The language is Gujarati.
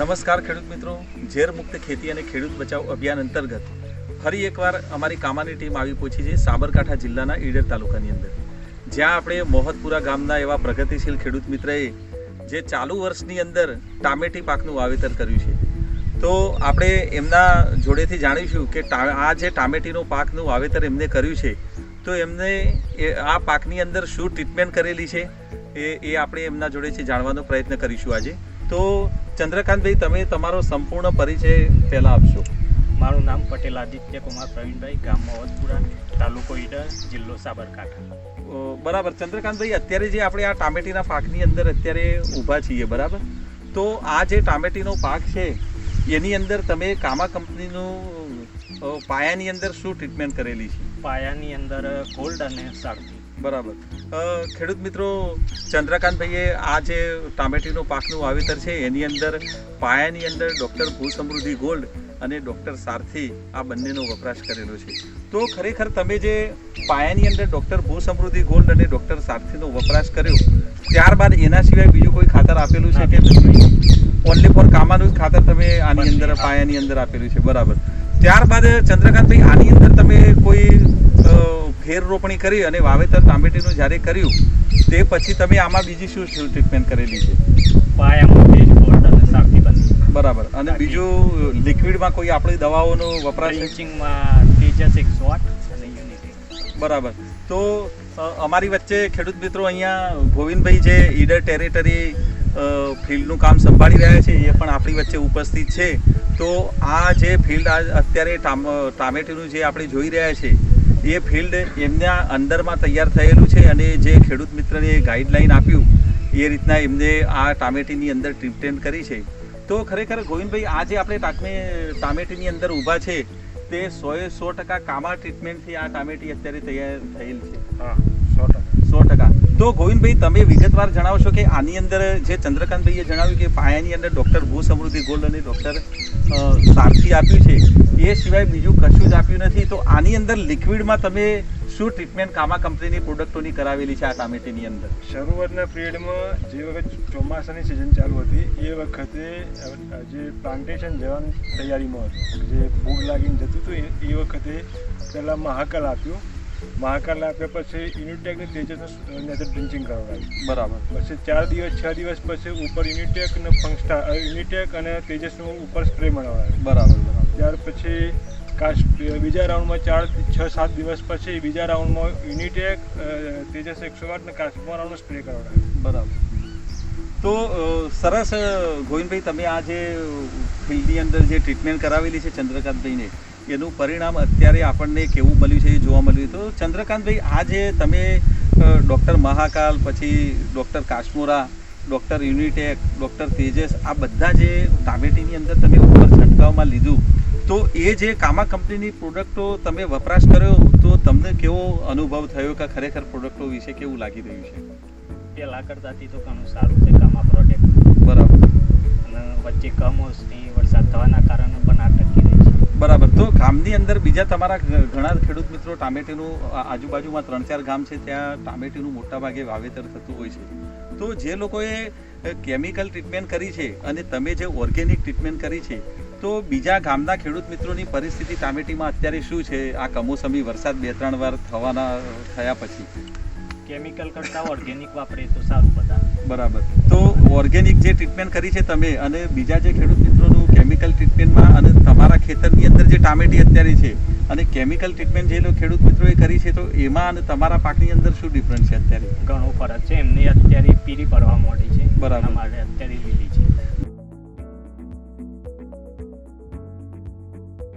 નમસ્કાર ખેડૂત મિત્રો. ઝેર મુક્ત ખેતી અને ખેડૂત બચાવ અભિયાન અંતર્ગત ફરી એકવાર અમારી કામાની ટીમ આવી પહોંચી છે સાબરકાંઠા જિલ્લાના ઈડર તાલુકાની અંદર. જ્યાં આપણે મોહતપુરા ગામના એવા પ્રગતિશીલ ખેડૂત મિત્રએ જે ચાલુ વર્ષની અંદર ટામેટી પાકનું વાવેતર કર્યું છે. તો આપણે એમના જોડેથી જાણીશું કે આ જે ટામેટીનો પાકનું વાવેતર એમને કર્યું છે, તો એમને આ પાકની અંદર શું ટ્રીટમેન્ટ કરેલી છે, એ એ આપણે એમના જોડેથી જાણવાનો પ્રયત્ન કરીશું આજે. તો ચંદ્રકાંતભાઈ તમે તમારો સંપૂર્ણ પરિચય પહેલાં આપશો. મારું નામ પટેલ આદિત્ય કુમાર પ્રવીણભાઈ ગામ મોહતપુરા તાલુકો ઈડર જિલ્લો સાબરકાંઠા. બરાબર. ચંદ્રકાંતભાઈ અત્યારે જે આપણે આ ટામેટીના પાકની અંદર અત્યારે ઊભા છીએ બરાબર? તો આ જે ટામેટીનો પાક છે એની અંદર તમે કામા કંપનીનું પાયાની અંદર શું ટ્રીટમેન્ટ કરેલી છે? પાયાની અંદર કોલ્ડ અને સારથી બરાબર. ખેડૂત મિત્રો ચંદ્રકાંતભાઈએ આ જે ટામેટીનો પાકનું વાવેતર છે એની અંદર પાયાની અંદર ડૉક્ટર ભૂ સમૃદ્ધિ ગોલ્ડ અને ડૉક્ટર સારથી આ બંનેનો વપરાશ કરેલો છે. તો ખરેખર તમે જે પાયાની અંદર ડૉક્ટર ભૂ સમૃદ્ધિ ગોલ્ડ અને ડૉક્ટર સારથીનો વપરાશ કર્યો ત્યારબાદ એના સિવાય બીજું કોઈ ખાતર આપેલું છે કે ઓનલી ફોર કામાનું જ ખાતર તમે આની અંદર પાયાની અંદર આપેલું છે બરાબર. ત્યારબાદ ચંદ્રકાંતભાઈ આની અંદર રોપણી કરી અને વાવેતર ટામેટીનું જ્યારે કર્યું તે પછી તમે આમાં બીજી શું શું ટ્રીટમેન્ટ કરેલી છે? બરાબર. અને બીજું લિક્વિડમાં કોઈ આપણી દવાઓનો વપરાશ બરાબર. તો અમારી વચ્ચે ખેડૂત મિત્રો અહીંયા ગોવિંદભાઈ જે ઈડર ટેરેટરી ફિલ્ડનું કામ સંભાળી રહ્યા છે એ પણ આપણી વચ્ચે ઉપસ્થિત છે. તો આ જે ફિલ્ડ અત્યારે ટામેટીનું જે આપણે જોઈ રહ્યા છે એ ફિલ્ડ એમના અંદરમાં તૈયાર થયેલું છે અને જે ખેડૂત મિત્રને ગાઈડલાઈન આપ્યું, એ રીતના એમને આ ટામેટીની અંદર ટ્રીટમેન્ટ કરી છે. તો ખરેખર ગોવિંદભાઈ, આ જે આપણે ટાકમે, ટામેટીની અંદર ઊભા છે, તે સોએ સો ટકા કામા ટ્રીટમેન્ટથી આ ટામેટી અત્યારે તૈયાર થયેલ છે. હા. તો ગોવિંદભાઈ, તમે વિગતવાર જણાવશો કે આની અંદર જે ચંદ્રકાંતભાઈએ જણાવ્યું કે પાયાની અંદર ડૉક્ટર ભૂ સમૃદ્ધિ ગોલ્ડ અને ડૉક્ટર સારથી આપ્યું છે, એ સિવાય બીજું કશું જ આપ્યું નથી. તો આની અંદર લિક્વિડમાં તમે શું ટ્રીટમેન્ટ કામા કંપનીની પ્રોડક્ટોની કરાવેલી છે આ ટામેટીની અંદર? શરૂઆતના પિરિયડમાં જે વખત ચોમાસાની સિઝન ચાલુ હતી, એ વખતે જે પ્લાન્ટેશન જવાની તૈયારીમાં હતું, જે ફૂગ લાગીને જતું હતું એ- વખતે પહેલાં મહાકલ આપ્યું. મહાકાલ આપ્યા પછી યુનિટેકને નેચર ડ્રિંચિંગ કરાવડાવ્યું બરાબર. પછી ચાર દિવસ છ દિવસ પછી ઉપર યુનિટેક અને ફંક્સ્ટા યુનિટેક અને તેજસનું ઉપર સ્પ્રે મળવા બરાબર બરાબર. ત્યાર પછી કાશ બીજા રાઉન્ડમાં ચાર છ સાત દિવસ પછી બીજા રાઉન્ડમાં યુનિટેક તેજસ એકસો આઠ ને કાશ્મીર રાઉન્ડ સ્પ્રે કરાવડાવ્યો બરાબર. તો સરસ ગોવિંદભાઈ તમે આ જે ફિલ્ડની અંદર જે ટ્રીટમેન્ટ કરાવેલી છે ચંદ્રકાંતભાઈને એનું પરિણામ અત્યારે આપણને કેવું મળ્યું છે એ જોવા મળ્યું તો ચંદ્રકાંતભાઈ આ જે તમે ડૉક્ટર મહાકાલ પછી doctor Kashmora doctor Unitech doctor Tejas આ બધા જે ટામેટીની અંદર તમે ઉપર છંટકાવમાં લીધું તો એ જે કામા કંપનીની પ્રોડક્ટો તમે વપરાશ કર્યો તો તમને કેવો અનુભવ થયો કે ખરેખર પ્રોડક્ટો વિશે કેવું લાગી રહ્યું છે? પહેલાં કરતાંથી તો ઘણું સારું છે કામા પ્રોડક્ટ બરાબર. અને વચ્ચે કમોસમી વરસાદ થવાના કારણે પણ આ ટકી રહી છે બરાબર તો ગામની અંદર બીજા તમારા ઘણા ખેડૂત મિત્રો ટામેટીનું આજુબાજુમાં ત્રણ ચાર ગામ છે ત્યાં ટામેટીનું મોટાભાગે વાવેતર થતું હોય છે. તો જે લોકોએ કેમિકલ ટ્રીટમેન્ટ કરી છે અને તમે જે ઓર્ગેનિક ટ્રીટમેન્ટ કરી છે તો બીજા ગામના ખેડૂત મિત્રોની પરિસ્થિતિ ટામેટીમાં અત્યારે શું છે? આ કમોસમી વરસાદ બે ત્રણ વાર થવાના થયા પછી. કેમિકલ કરતાં ઓર્ગેનિક વાપરીએ તો સારું બધા બરાબર. તો ઓર્ગેનિક જે ટ્રીટમેન્ટ કરી છે તમે અને બીજા જે ખેડૂત મિત્રોનું કેમિકલ ટ્રીટમેન્ટમાં અને તમારા ખેતરની ટામેટી અત્યારે છે. અને કેમિકલ ટ્રીટમેન્ટ જે ખેડૂત મિત્રોએ કરી છે તો એમાં અને તમારા પાકની અંદર શું ડિફરન્સ છે અત્યારે? ઘણો ફરક છે. એમની અત્યારે પીરી પડવા મોડી છે. બરાબર. અમારે અત્યારે લીલી છે.